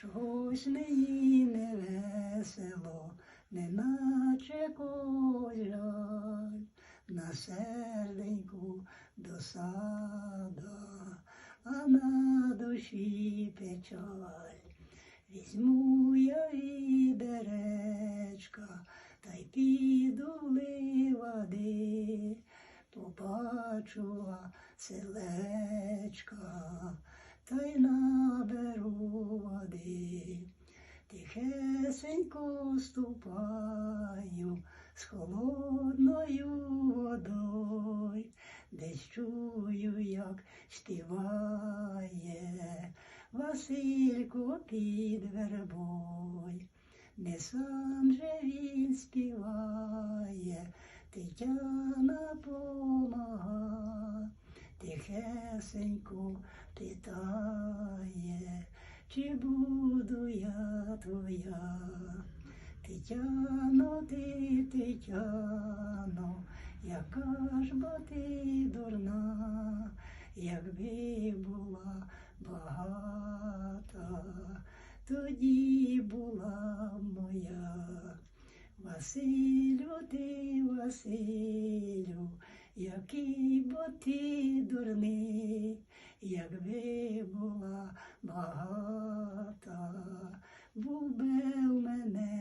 чогось мені не весело, неначе когось жаль, на серденьку досада, а на душі печаль. Візьму я і беречка, та й піду в ливади, побачу селечка, та й наберу води. Тихесенько ступаю з холодною водою, десь чую, як співає Василько під вербой. Не сам же він співає, Тетяна помага, тихесенько питає, чи буду я твоя. Тетяно, ти, Тетяно, яка ж бо ти дурна, якби була багата, тоді була моя. Василю, ти, Василю, який бо ти дурний, якби була багата, bell, man.